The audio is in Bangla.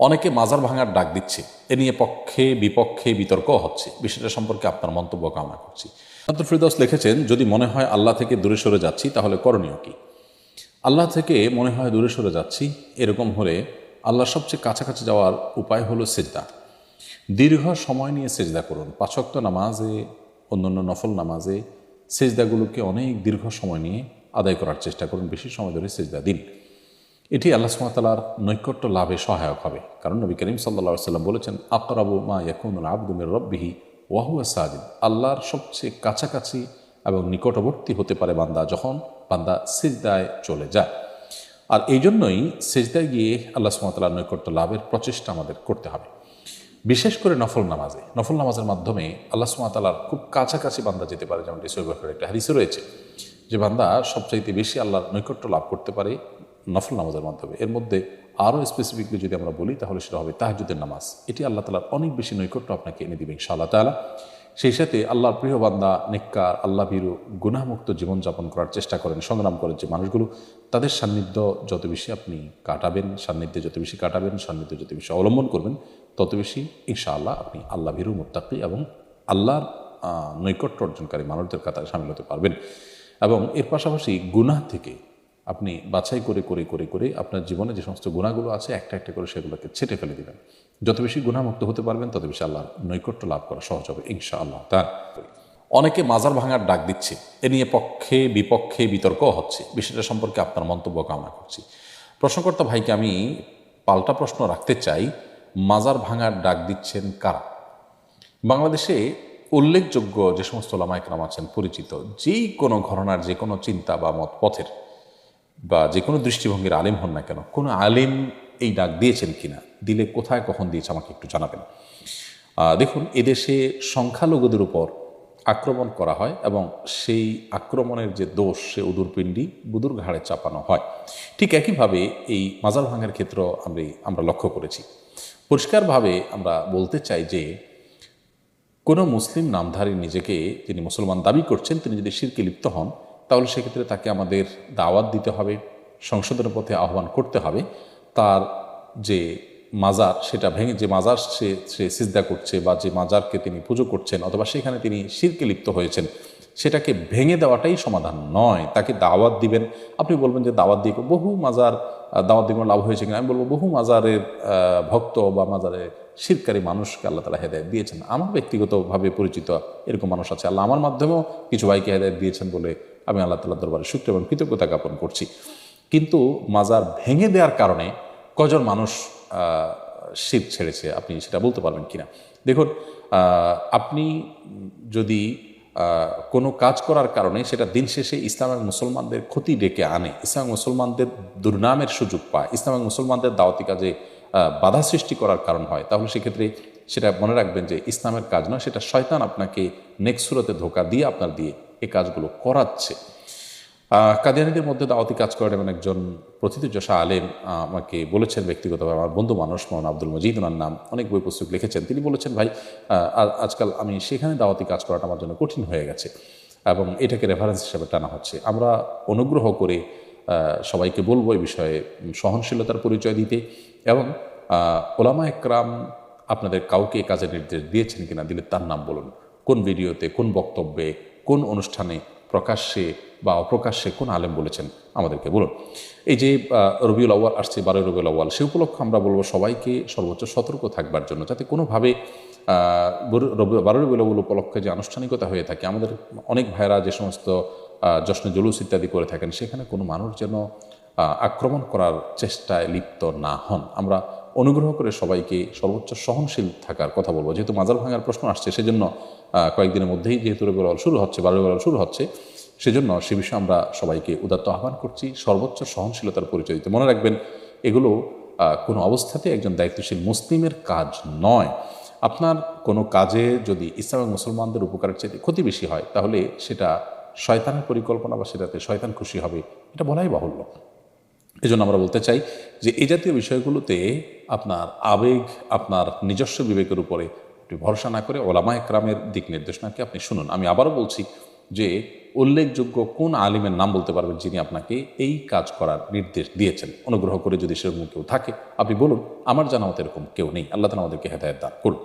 অনেকে মাজার ভাঙার ডাক দিচ্ছে। এ নিয়ে পক্ষে, বিপক্ষে বিতর্ক হচ্ছে। বিষয়টা সম্পর্কে আপনার মন্তব্য কামনা করছি। আব্দুল ফিরদৌস লিখেছেন, যদি মনে হয় আল্লাহ থেকে দূরে সরে যাচ্ছি, তাহলে করণীয় কি? আল্লাহ থেকে মনে হয় দূরে সরে যাচ্ছি, এরকম হলে আল্লাহর সবচেয়ে কাছাকাছি যাওয়ার উপায় হলো সেজদা। দীর্ঘ সময় নিয়ে সেজদা করুন। পাঁচক্ত নামাজে, অন্যান্য নফল নামাজে সেজদাগুলোকে অনেক দীর্ঘ সময় নিয়ে আদায় করার চেষ্টা করুন। বেশি সময় ধরে সেজদা দিন। এটি আল্লাহ সুমাতালার নৈকট্য লাভে সহায়ক হবে। কারণ নবী করিম সাল্লা সাল্লাম বলেছেন, আকরাবু মা ইয়াকুনুল আব্দুমের রব্বিহি ওয়াহুয়া সাজিদ। আল্লাহর সবচেয়ে কাছাকাছি এবং নিকটবর্তী হতে পারে বান্দা যখন বান্দা সিজদায় চলে যায়। আর এই জন্যই সেজদায় গিয়ে আল্লাহ সুমাতালার নৈকট্য লাভের প্রচেষ্টা আমাদের করতে হবে। বিশেষ করে নফল নামাজে। নফল নামাজের মাধ্যমে আল্লাহ সুমাতালার খুব কাছাকাছি বান্দা যেতে পারে, যেমনটি সৈবকের একটা হারিসে রয়েছে, যে বান্দা সবচাইতে বেশি আল্লাহর নৈকট্য লাভ করতে পারে নফল নামাজের মাধ্যমে। এর মধ্যে আরও স্পেসিফিকলি যদি আমরা বলি, তাহলে সেটা হবে তাহাজুদের নামাজ। এটি আল্লাহ তালার অনেক বেশি নৈকট্য আপনাকে এনে দিবেন ইনশাআল্লাহ তালা সেই সাথে আল্লাহর প্রিয় বান্দা, নিক্কার আল্লাহ ভীরু গুনাহমুক্ত জীবনযাপন করার চেষ্টা করেন, সংগ্রাম করেন যে মানুষগুলো, তাদের সান্নিধ্য যত বেশি আপনি কাটাবেন, সান্নিধ্যে যত বেশি কাটাবেন, সান্নিধ্য যত বেশি অবলম্বন করবেন, তত বেশি ইনশাআল্লাহ আপনি আল্লাহ ভীরু মোত্তাকি এবং আল্লাহর নৈকট্য অর্জনকারী মানুষদের কাতারে সামিল হতে পারবেন। এবং এর পাশাপাশি গুনাহ থেকে আপনি বাছাই করে করে করে করে আপনার জীবনে যে সমস্ত গুণাগুলো আছে, একটা একটা করে সেগুলোকে ছেটে ফেলে দেবেন। যত বেশি গুণামুক্ত হতে পারবেন, তত বেশি আল্লাহর নৈকট্য লাভ করা সহজ হবে ইনশা আল্লাহ তার অনেকে মাজার ভাঙার ডাক দিচ্ছে। এ নিয়ে পক্ষে, বিপক্ষে বিতর্ক হচ্ছে। বিষয়টা সম্পর্কে আপনার মন্তব্য কামনা করছি। প্রশ্নকর্তা ভাইকে আমি পাল্টা প্রশ্ন রাখতে চাই, মাজার ভাঙার ডাক দিচ্ছেন কারা? বাংলাদেশে উল্লেখযোগ্য যে সমস্ত লামাইকরাম আছেন পরিচিত, যেই কোনো ঘটনার যে কোনো চিন্তা বা মত পথের বা যে কোনো দৃষ্টিভঙ্গির আলিম হন না কেন, কোনো আলিম এই ডাক দিয়েছেন কিনা, দিলে কোথায় কখন দিয়েছে আমাকে একটু জানাবেন। দেখুন, এদেশে সংখ্যালঘুদের উপর আক্রমণ করা হয় এবং সেই আক্রমণের যে দোষ, সে উদুরপিণ্ডি বুদুর ঘাড়ে চাপানো হয়। ঠিক একইভাবে এই মাজার ভাঙার ক্ষেত্র আমি, আমরা লক্ষ্য করেছি। পরিষ্কারভাবে আমরা বলতে চাই যে, কোনো মুসলিম নামধারী নিজেকে, যিনি মুসলমান দাবি করছেন, তিনি যদি শিরকে লিপ্ত হন তাহলে সেক্ষেত্রে তাকে আমাদের দাওয়াত দিতে হবে, সংশোধনের পথে আহ্বান করতে হবে। তার যে মাজার, সেটা ভেঙে, যে মাজার সে সে সিজদা করছে বা যে মাজারকে তিনি পুজো করছেন অথবা সেখানে তিনি শিরকে লিপ্ত হয়েছেন, সেটাকে ভেঙে দেওয়াটাই সমাধান নয়। তাকে দাওয়াত দিবেন। আপনি বলবেন যে দাওয়াত দিয়ে বহু মাজার দাওয়াত দিয়ে লাভ হয়েছে কিনা? আমি বলব বহু মাজারের ভক্ত বা মাজারের শিরকারী মানুষকে আল্লাহ তালা হেদায়ত দিয়েছেন। আমার ব্যক্তিগতভাবে পরিচিত এরকম মানুষ আছে। আল্লাহ আমার মাধ্যমেও কিছু ভাইকে হেদায়ত দিয়েছেন বলে আমি আল্লাহ তাল্লাহ দরবারে শুক্র এবং কৃতজ্ঞতা জ্ঞাপন করছি। কিন্তু মাজার ভেঙে দেওয়ার কারণে কজন মানুষ শির ছেড়েছে, আপনি সেটা বলতে পারবেন কিনা? দেখুন আপনি যদি কোনো কাজ করার কারণে সেটা দিন শেষে ইসলামের মুসলমানদের ক্ষতি ডেকে আনে। ইসলাম মুসলমানদের দুর্নামের সুযোগ পায়। ইসলাম এবং মুসলমানদের দাওয়াতি কাজে বাধা সৃষ্টি করার কারণ হয়। তাহলে সেক্ষেত্রে সেটা মনে রাখবেন যে ইসলামের কাজ নয়, সেটা শয়তান আপনাকে নেক্সুরতে ধোকা দিয়ে আপনার দিয়ে এ কাজগুলো করাচ্ছে। কাদিয়ানিদের মধ্যে দাওয়াতি কাজ করেন এমন একজন প্রথিতযশা আলেম আমাকে বলেছেন ব্যক্তিগতভাবে, আমার বন্ধু মানুষ মোহান আব্দুল মজিদ, ওনার নাম, অনেক বই পুস্তক লিখেছেন। তিনি বলেছেন, ভাই আজকাল আমি সেখানে দাওয়াতি কাজ করাটা আমার জন্য কঠিন হয়ে গেছে এবং এটাকে রেফারেন্স হিসেবে টানা হচ্ছে। আমরা অনুগ্রহ করে সবাইকে বলব এই বিষয়ে সহনশীলতার পরিচয় দিতে এবং ওলামা একরাম আপনাদের কাউকে কাজের নির্দেশ দিয়েছেন কিনা, দিলে তার নাম বলুন। কোন ভিডিওতে, কোন বক্তব্যে, কোন অনুষ্ঠানে প্রকাশ্যে বা অপ্রকাশ্যে কোন আলেম বলেছেন আমাদেরকে বলুন। এই যে রবিউল আউ্য়াল আসছে, বারোই রবিউল আউ্য়াল, সে উপলক্ষে আমরা বলব সবাইকে সর্বোচ্চ সতর্ক থাকবার জন্য, যাতে কোনোভাবে বর- রবিউল আউ্য়াল উপলক্ষে যে আনুষ্ঠানিকতা হয়ে থাকে, আমাদের অনেক ভাইরা যে সমস্ত যশ্ন জুলুস ইত্যাদি করে থাকেন, সেখানে কোনো মানুষ যেন আক্রমণ করার চেষ্টায় লিপ্ত না হন। আমরা অনুগ্রহ করে সবাইকে সর্বোচ্চ সহনশীল থাকার কথা বলব। যেহেতু মাজার ভাঙার প্রশ্ন আসছে, সেজন্য কয়েকদিনের মধ্যেই যেহেতু আউ্য়াল শুরু হচ্ছে রবিউল শুরু হচ্ছে, সেজন্য সে বিষয়ে আমরা সবাইকে উদাত্ত আহ্বান করছি। সর্বোচ্চ সহনশীলতার পরিচয় দিতে মনে রাখবেন, এগুলো কোনো অবস্থাতে একজন দায়িত্বশীল মুসলিমের কাজ নয়। আপনার কোনো কাজে যদি ইসলাম মুসলমানদের উপকারের চেয়ে ক্ষতি বেশি হয়, তাহলে সেটা শয়তানের পরিকল্পনা বা সেটাতে শয়তান খুশি হবে, এটা বলাই বাহুল্য। এজন্য আমরা বলতে চাই যে এই জাতীয় বিষয়গুলোতে আপনার আবেগ, আপনার নিজস্ব বিবেকের উপরে একটু ভরসা না করে ওলামা একরামের দিক নির্দেশনাকে আপনি শুনুন? আমি আবারও বলছি যে উল্লেখযোগ্য কোন আলিমের নাম বলতে পারবেন যিনি আপনাকে এই কাজ করার নির্দেশ দিয়েছেন। অনুগ্রহ করে যদি সেরকম কেউ থাকে, আপনি বলুন, আমার জানা মতো এরকম কেউ নেই। আল্লাহ তালা আমাদেরকে হেদায়ত দান করুন।